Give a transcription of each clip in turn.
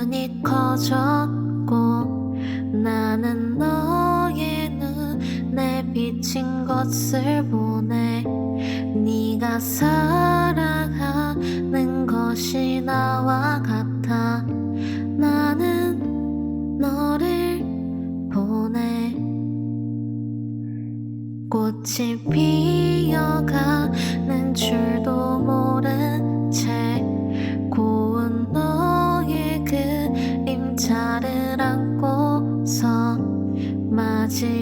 눈이 커졌고 나는 너의 눈에 비친 것을 보네 네가 사랑하는 것이 나와 같아 나는 너를 보내 꽃이 피어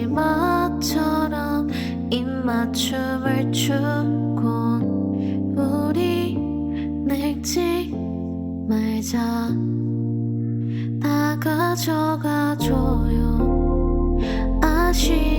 마지막처럼 입맞춤을 추곤 우리 늙지 말자. 다 가져가줘요. 아쉬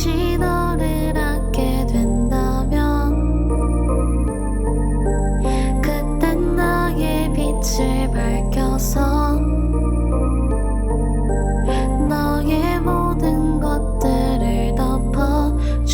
다시 너를 안게 된다면 그땐 나의 빛을 밝혀서 너의 모든 것들을 덮어줄게.